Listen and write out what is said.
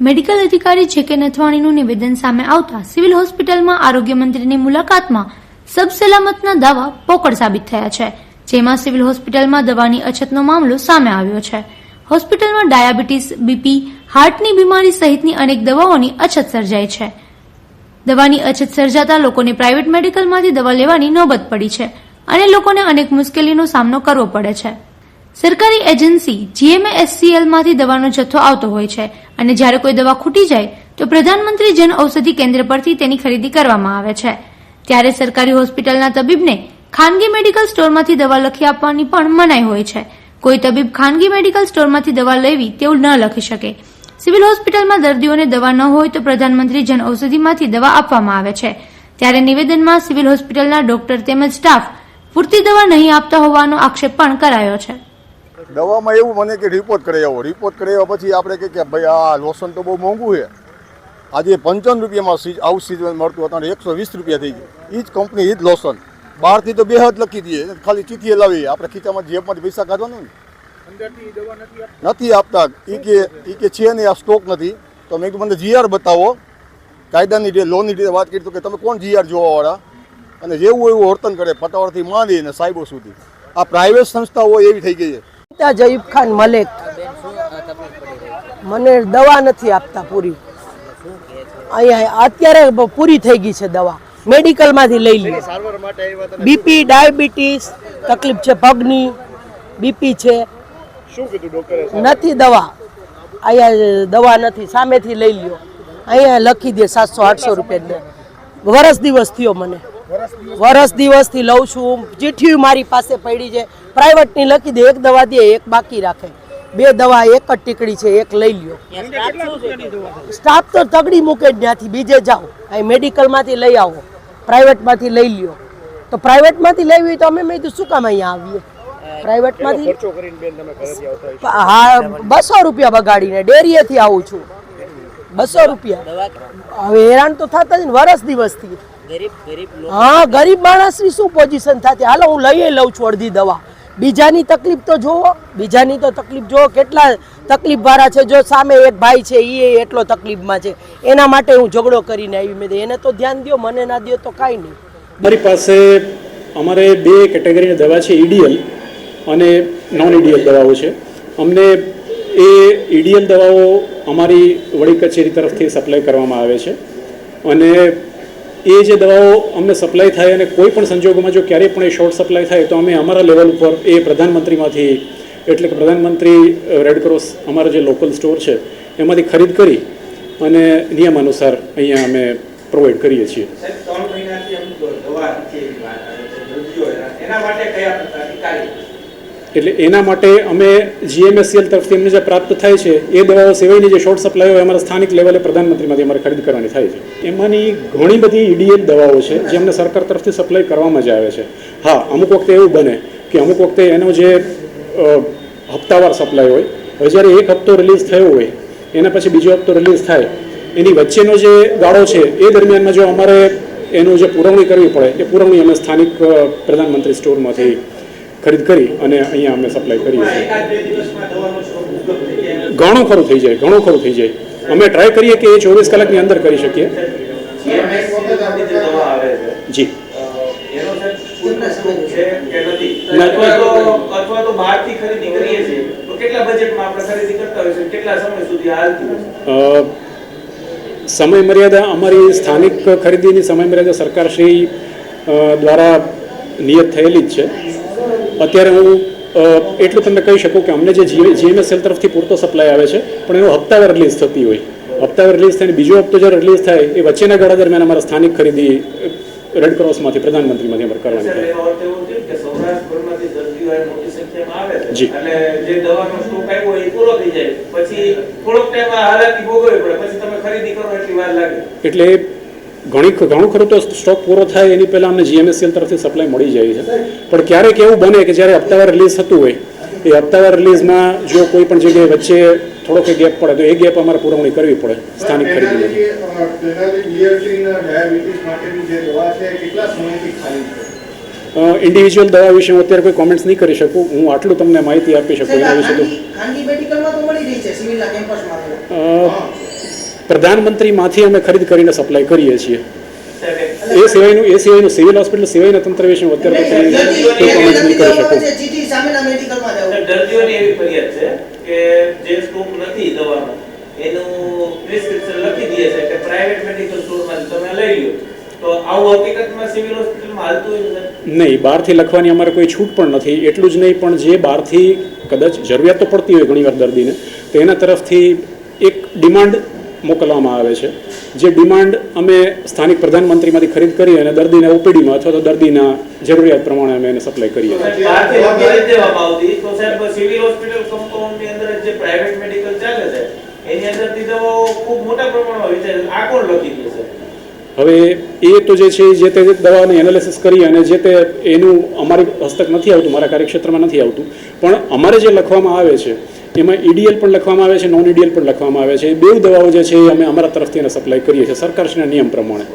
Medical અધિકારી જે કે નથવાણીનું નિવેદન સામે આવતા સિવિલ હોસ્પિટલમાં આરોગ્ય મંત્રીની મુલાકાતમાં સબ સલામતના દાવા પોકળ સાબિત થયા છે, જેમાં સિવિલ હોસ્પિટલમાં દવાની અછતનો મામલો સામે આવ્યો છે. હોસ્પિટલમાં ડાયાબિટીસ, બીપી, હાર્ટની બીમારી સહિતની અનેક દવાઓની અછત સર્જાઈ છે. દવાની અછત સર્જાતા લોકોને પ્રાઇવેટ મેડિકલમાંથી દવા લેવાની નોબત પડી છે અને લોકોને અનેક મુશ્કેલીનો સામનો કરવો પડે છે. સરકારી એજન્સી જીએમએસસીએલમાંથી દવાનો જથ્થો આવતો હોય છે અને જ્યારે કોઈ દવા ખૂટી જાય, તો પ્રધાનમંત્રી જન ઔષધિ કેન્દ્ર પરથી તેની ખરીદી કરવામાં આવે છે. ત્યારે સરકારી હોસ્પિટલના તબીબને ખાનગી મેડિકલ સ્ટોરમાંથી દવા લખી આપવાની પણ મનાઈ હોય છે. કોઈ તબીબ ખાનગી મેડિકલ સ્ટોરમાંથી દવા લેવી તેવું ન લખી શકે. સિવિલ હોસ્પિટલમાં દર્દીઓને દવા ન હોય તો પ્રધાનમંત્રી જન ઔષધિમાંથી દવા આપવામાં આવે છે. ત્યારે નિવેદનમાં સિવિલ હોસ્પિટલના ડોક્ટર તેમજ સ્ટાફ પૂરતી દવા નહીં આપતા હોવાનો આક્ષેપ પણ કરાયો છે. દવામાં એવું મને કે રિપોર્ટ કરી આવો. રિપોર્ટ કરી આવ્યા પછી આપણે કહે કે ભાઈ આ લોશન તો બહુ મોંઘું છે. આજે પંચાવન રૂપિયામાં આઉટ સીઝન મળતું હતું એકસો વીસ રૂપિયા થઈ ગયું. એ જ કંપની એ જ લોશન. બહારથી તો બે હાથ લખી દઈએ. ખાલી ચીઠીએ લાવીએ આપણે ખીચામાં જેબમાંથી પૈસા કાઢવાનું ને. નથી આપતા? એ કે એ કે છે નહીં આ સ્ટોક નથી. તો મેં કીધું મને જીઆર બતાવો. કાયદાની રીતે લોનની રીતે વાત કરી તો કે તમે કોણ જીઆર જોવાવાળા? અને જેવું એવું વર્તન કરે ફટાવાળથી માંડીને સાહેબો સુધી. આ પ્રાઇવેટ સંસ્થાઓ એવી થઈ ગઈ છે. પિતા અયુબ ખાન મલેક. મને દવા નથી આપતા પૂરી. અહીંયા અત્યારે પૂરી થઈ ગઈ છે દવા. મેડિકલમાંથી લઈ લે. બીપી ડાયાબિટીસ તકલીફ છે પગની બીપી છે. નથી દવા. અહીંયા દવા નથી, સામેથી લઈ લ્યો. અહીંયા લખી દે સાતસો આઠસો રૂપિયા વરસ દિવસ થયો મને. વરસ દિવસથી લઉં છું. ચીઠી મારી પાસે પડી છે. પ્રાઇવેટની લખી દે. એક દવા દે એક બાકી રાખે. બે દવા એક જ ટીકડી છે એક લઈ લ્યો. સ્ટાફ તો તગડી મૂકે જ ત્યાંથી. બીજે જાઓ. અહીં મેડિકલમાંથી લઈ આવો. પ્રાઇવેટમાંથી લઈ લ્યો. તો પ્રાઇવેટમાંથી લેવી હોય તો અમે મેં કીધું શું કામ અહીંયા આવીએ? પ્રાઇવેટમાંથી હા બસો રૂપિયા બગાડીને ડેરીએથી આવું છું. બસો રૂપિયા. હવે હેરાન તો થતા જ ને વરસ દિવસથી. હા ગરીબ માણસની શું પોઝિશન થતી? હાલો હું લઈ લઉં છું અડધી દવા. બીજાની તકલીફ તો જુઓ બીજાની તો તકલીફ જુઓ કેટલા તકલીફ વાળા છે? જો સામે એક ભાઈ છે એ એટલો તકલીફમાં છે. એના માટે હું ઝઘડો કરીને આવી મેં એને તો ધ્યાન દ્યો મને ના દ્યો તો કાંઈ નહીં. મારી પાસે અમારે બે કેટેગરીની દવા છે ઈડીએલ અને નોન ઈડીએલ દવાઓ છે. અમને એ ઈડીએલ દવાઓ અમારી વડી કચેરી તરફથી સપ્લાય કરવામાં આવે છે અને એ જે દવાઓ અમને સપ્લાય થાય અને કોઈ પણ સંજોગોમાં જો ક્યારેય પણ એ શોર્ટ સપ્લાય થાય તો અમે અમારા લેવલ ઉપર એ પ્રધાનમંત્રીમાંથી એટલે કે પ્રધાનમંત્રી રેડ ક્રોસ અમારા જે લોકલ સ્ટોર છે, એમાંથી ખરીદ કરી અને નિયમ અનુસાર અહીંયા અમે પ્રોવાઈડ કરીએ છીએ. એના માટે કયા એટલે એના માટે અમે જીએમએસસીએલ તરફથી અમને જે પ્રાપ્ત થાય છે, એ દવાઓ સિવાયની જે શોર્ટ સપ્લાય હોય, અમારા સ્થાનિક લેવલે પ્રધાનમંત્રીમાંથી અમારે ખરીદ કરવાની થાય છે. એમાંની ઘણી બધી ઈડીએલ દવાઓ છે, જે અમને સરકાર તરફથી સપ્લાય કરવામાં જ આવે છે. હા, અમુક વખતે એવું બને કે અમુક વખતે એનો જે હપ્તાવાર સપ્લાય હોય, હવે જ્યારે એક હપ્તો રિલીઝ થયો હોય, એના પછી બીજો હપ્તો રિલીઝ થાય, એની વચ્ચેનો જે ગાળો છે, એ દરમિયાનમાં જો અમારે એનું જે પુરવણી કરવી પડે, એ પુરવણી અમે સ્થાનિક પ્રધાનમંત્રી સ્ટોરમાંથી ખરીદ કરી અને અહીંયા અમે સપ્લાય કરીએ છીએ. ઘણું ખરું થઈ જાય ઘણું ખરું થઈ જાય. અમે ટ્રાય કરીએ કે એ ચોવીસ કલાકની અંદર કરી શકીએ. જે. સમય મર્યાદા અમારી સ્થાનિક ખરીદીની સમય મર્યાદા સરકારશ્રી દ્વારા નિયત થયેલી જ છે. અત્યારે હું એટલું તમને કહી શકું કે અમને જે જીએમએસએલ તરફથી પૂરતો સપ્લાય આવે છે પણ એનો હપ્તાવાર રિલીઝ થતી હોય. હપ્તાવાર રિલીઝ થઈને બીજો હપ્તો જ્યારે રિલીઝ થાય એ વચ્ચેના ગાળા દરમિયાન અમારા સ્થાનિક ખરીદી રેડ ક્રોસમાંથી પ્રધાનમંત્રીમાંથી અમારે કરવાની જી. જે દવાનો સ્ટોક આવ્યો એ પૂરો થઈ જાય. પછી થોડોક ટાઈમ હાલાકી ભોગવવી પડે. પછી તમે ખરીદી કરો એટલી વાર લાગે. એટલે ઘણી ઘણું ખરું તો સ્ટોક પૂરો થાય એની પહેલાં અમને જીએમએસસીએલ તરફથી સપ્લાય મળી જાય છે. પણ ક્યારેક એવું બને કે જ્યારે હપ્તાવાર રિલીઝ થતું હોય એ હપ્તાવાર રિલીઝમાં જો કોઈ પણ જગ્યાએ વચ્ચે થોડોક ગેપ પડે તો એ ગેપ અમારે પુરવણી કરવી પડે સ્થાનિક ખરીદી ડાયાબિટીસ માટેની જે દવા છે એ કેટલા સમયથી ખાલી છે? ઇન્ડિવિજ્યુઅલ દવા વિશે હું અત્યારે કોઈ કોમેન્ટ્સ નહીં કરી શકું. હું આટલું તમને માહિતી આપી શકું એના વિશે તો. પ્રધાનમંત્રીમાંથી અમે ખરીદ કરીને સપ્લાય કરીએ છીએ. એ સિવાયનું એ સિવાયનું સિવિલ હોસ્પિટલ સિવાયના તંત્ર વિશે હું અત્યારે કોઈ નહીં કરી શકું. ચીઠી સામેના મેડિકલમાં જવું સાહેબ, દર્દીઓની એવી ફરિયાદ છે કે જે સ્ટોક નથી દવાનો એનું પ્રિસ્ક્રિપ્શન લખી દે છે કે પ્રાઇવેટ મેડિકલ સ્ટોરમાંથી તમે લઈ લો. તો આવું હકીકતમાં સિવિલ હોસ્પિટલમાં હાલતું હોય છે? સાહેબ? નહીં બહારથી લખવાની અમારે કોઈ છૂટ પણ નથી. એટલું જ નહીં પણ જે બહારથી કદાચ જરૂરિયાત તો પડતી હોય ઘણીવાર દર્દીને તો એના તરફથી એક ડિમાન્ડ મોકલવામાં આવે છે. જે ડિમાન્ડ અમે સ્થાનિક પ્રધાનમંત્રીમાંથી ખરીદ કરી અને દર્દીને ઓપીડીમાં અથવા તો દર્દીના જરૂરિયાત પ્રમાણે અમે એને સપ્લાય કરીએ છીએ. સાહેબ, બહારથી લખી નથી દેવામાં આવતી તો સાહેબ સિવિલ હોસ્પિટલ કમ્પાઉન્ડની અંદર જે પ્રાઇવેટ મેડિકલ ચાલે છે એની અંદરથી દવાઓ ખૂબ મોટા પ્રમાણમાં વેચાય આ કોણ લખી હવે એ તો જે છે જે તે દવાને એનાલિસિસ કરી અને જે તે એનું અમારી હસ્તક નથી આવતું મારા કાર્યક્ષેત્રમાં નથી આવતું. પણ અમારે જે લખવામાં આવે છે એમાં ઈડીએલ પણ લખવામાં આવે છે નોન ઈડીએલ પણ લખવામાં આવે છે. એ બે દવાઓ જે છે એ અમે અમારા તરફથી એને સપ્લાય કરીએ છીએ. સરકારશ્રીના નિયમ પ્રમાણે.